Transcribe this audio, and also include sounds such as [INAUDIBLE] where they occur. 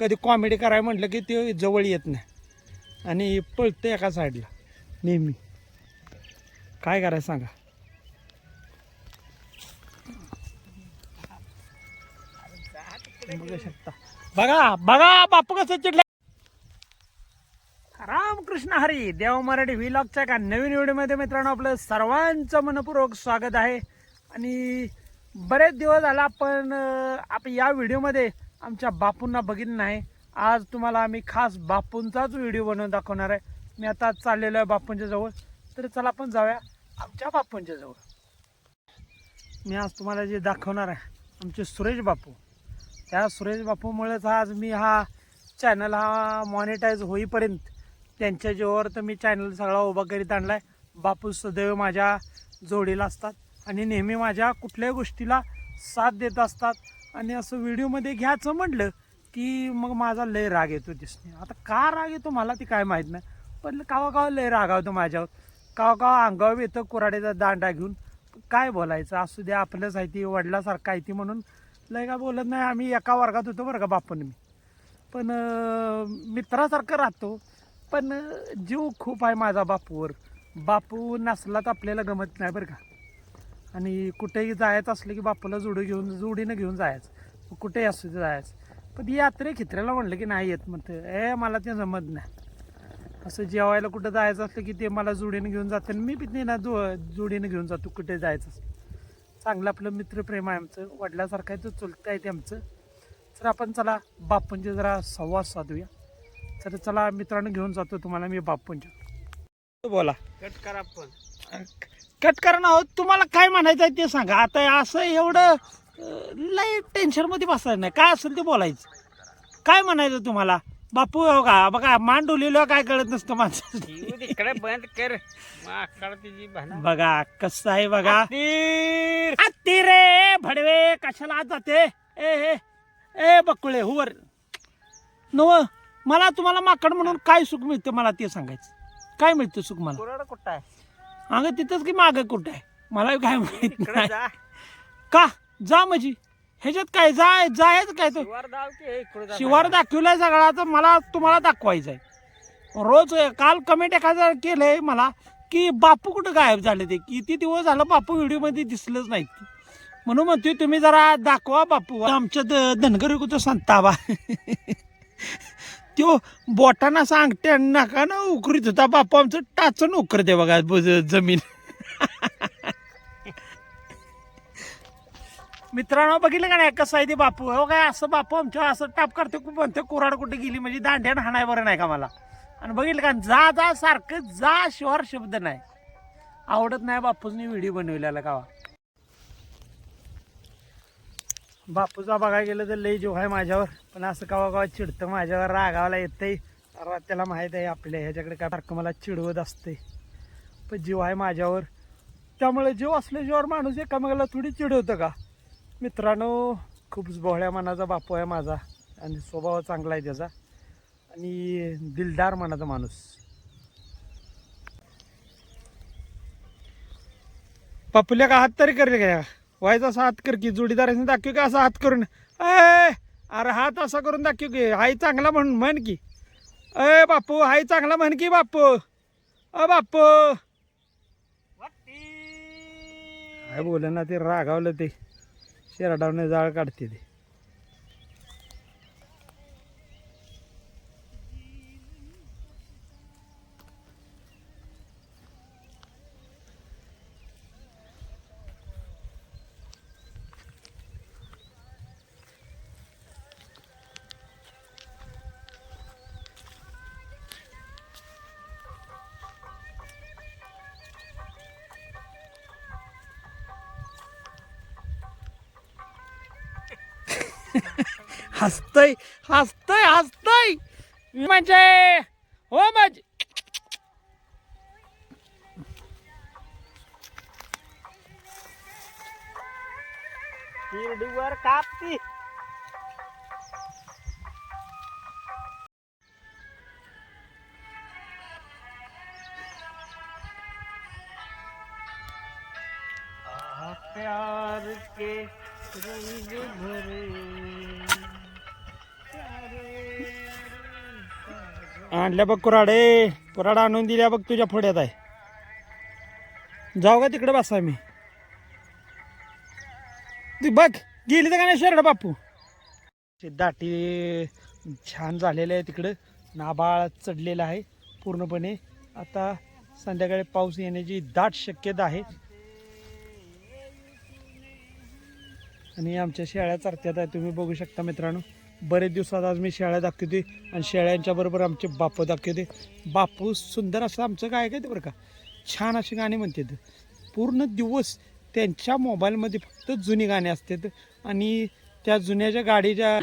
कधी कॉमेडी करायला म्हटलं की ते जवळ येत नाही. आणि पळतं एका साईडला नेहमी. काय करायचं सांगा? बघू शकता. बघा बघा बापू कसं चिडलं रामकृष्ण हरी देव मराठी व्हिलॉगच्या का नवीन व्हिडिओमध्ये मित्रांनो आपलं सर्वांचं मनपूर्वक स्वागत आहे. आणि बरेच दिवस झाला आपण आप या व्हिडिओमध्ये आमच्या बापूंना बघितलं नाही. आज तुम्हाला आम्ही खास बापूंचाच व्हिडिओ बनवून दाखवणार आहे. मी आता चाललेलो आहे बापूंच्या जवळ. तर चला आपण जाऊया आमच्या बापूंच्या जवळ. मी आज तुम्हाला जे दाखवणार आहे आमचे सुरेश बापू. त्या सुरेश बापूमुळेच आज मी हा चॅनल हा मॉनिटाईज होईपर्यंत त्यांच्या जीवावर तर मी चॅनल सगळा उभा करीत आणला आहे बापू सदैव माझ्या जोडीला असतात आणि नेहमी माझ्या कुठल्याही गोष्टीला साथ देत असतात. आणि असं व्हिडिओमध्ये घ्यायचं म्हटलं की मग माझा लय राग येतो दिसणे. आता का राग येतो मला ती काय माहीत नाही. पण कावा कावा लय रागावतो माझ्यावर. कावा कावा अंगावर येतं कुराडीचा दांडा घेऊन. काय बोलायचं? असू द्या आपलंच आहे ती वडिलासारखं आहे ती म्हणून. लय का बोलत नाही आम्ही एका वर्गात होतो बरं का बापून मी. पण मित्रासारखं राहतो. पण जीव खूप आहे माझा बापूवर. बापू नसला तर आपल्याला गमत नाही बरं का. आणि कुठेही जायचं असलं की बापूला जोडी घेऊन जोडीनं घेऊन जायचं. कुठेही असू दे जायचं. पण ती यात्रे खित्र्याला म्हणलं की नाही येत म्हणतं. ए मला ते जमत नाही. असं जेवायला कुठं जायचं असलं की ते मला जोडीनं घेऊन जातं आणि मी बी ना जो जोडीनं घेऊन जातो कुठे जायचं असलं. चांगलं आपलं मित्रप्रेम आहे आमचं. वडिलासारखं आहे तो चुलतं आहे ते आमचं. तर आपण चला बापूंचे जरा संवाद साधूया. तर चला मित्रांनो घेऊन जातो तुम्हाला मी बापूंच्या बोला. कट करा पण कट करणं आहोत. तुम्हाला काय म्हणायचं आहे ते सांगा. आता असं एवढं लय टेन्शनमध्ये बसायचं नाही. काय असेल ते बोलायचं. काय म्हणायचं तुम्हाला? बापू हो का? बघा मान डोलेलं काय कळत नसतं माणसं इकडे बंद कर. बघा कसं आहे बघा. हत्ती रे भडवे कशाला आत जाते? ए ए ए बकुळे हुवर. नव मला तुम्हाला माकड म्हणून काय सुख मिळतं मला ते सांगायचं. काय मिळतं सुख मला? कुठं आहे? अगं तिथंच की मागं कुठं आहे? मला काय माहीत इकडे नाही. जा. का? जा म्हणजे? ह्याच्यात काय? जाय जायचं काय तो? शिवार दाव की इकडे जा शिवार दाखवलाय सगळा तर मला तुम्हाला दाखवायचं आहे रोज काल कमेंट एखादा केलंय मला की बापू कुठं गायब झाले ते? किती दिवस झालं बापू व्हिडिओमध्ये दिसलंच नाहीत. ते. म्हणून म्हणतोय तुम्ही जरा दाखवा बापू. आमच्या द- धनगर कुठं संताबा [LAUGHS] त्यो बोटांना असं अंगठ्या नका ना उकरीत होता बापू आमचं टाचून उकरते बघा जमीन. मित्रांनो बघितलं का नाही कसं आहे ते बापू? हो काय असं बापू आमच्या असं टाप करते म्हणते कुराड कुठे गेली? म्हणजे दांड्यानं हाणाय बरं नाही का मला? आणि बघितलं का जा जा सारखं जा शिवार शब्द नाही. आवडत नाही बापूसनी व्हिडिओ बनवलेला कावा बापूचा बघायला गेलं तर लई जीव आहे माझ्यावर. पण असं कवा कवा चिडतं माझ्यावर रागावला येतंय. तर त्याला माहीत आहे आपल्या ह्याच्याकडे काय सारखं मला चिडवत असते पण जीव आहे माझ्यावर. त्यामुळे जीव असल्याशिवाय माणूस एकामेकाला थोडी चिडवतं का? मित्रांनो खूप बोहळ्या मनाचा बापू आहे माझा. आणि स्वभाव चांगला आहे त्याचा. आणि दिलदार मनाचा माणूस. पपुल्या का हात तरी कर रे व्हायचा असा हात कर की जोडीदाराने दाखव का असा हात करून? ए अरे हात असा करून दाखव की हाय चांगला म्हण म्हण की. अय बापू हाय चांगला म्हण की बापू. अ बापू. काय बोल ना ते रागावलं ते. शेरडावने जाळ काढते ते. हसतय हसतय हसतय. म्हणजे हो म्हणजे शिर्डीवर कापती. प्यार के आणल्या बघ कुराडे कुराड आणून दिल्या बघ तुझ्या फोड्यात आहे. जाऊ का तिकडे बसा मी. तू बघ गेली तर का नाही शेरडा बापू? ते दाटी छान झालेलं आहे तिकडं. नाबाळ चढलेलं आहे पूर्णपणे. आता संध्याकाळी पाऊस येण्याची दाट शक्यता आहे. आणि आमच्या शेळ्या चरत्यात आहे तुम्ही बघू शकता मित्रांनो. बरेच दिवसात आज मी शेळ्या दाखवते आणि शेळ्यांच्या बरोबर आमचे बापू दाखवते. बापू सुंदर असं आमचं काय काय ते बरं का? छान अशी गाणी म्हणतात. पूर्ण दिवस त्यांच्या मोबाईलमध्ये फक्त जुनी गाणी असतात आणि त्या जुन्या ज्या गाडीच्या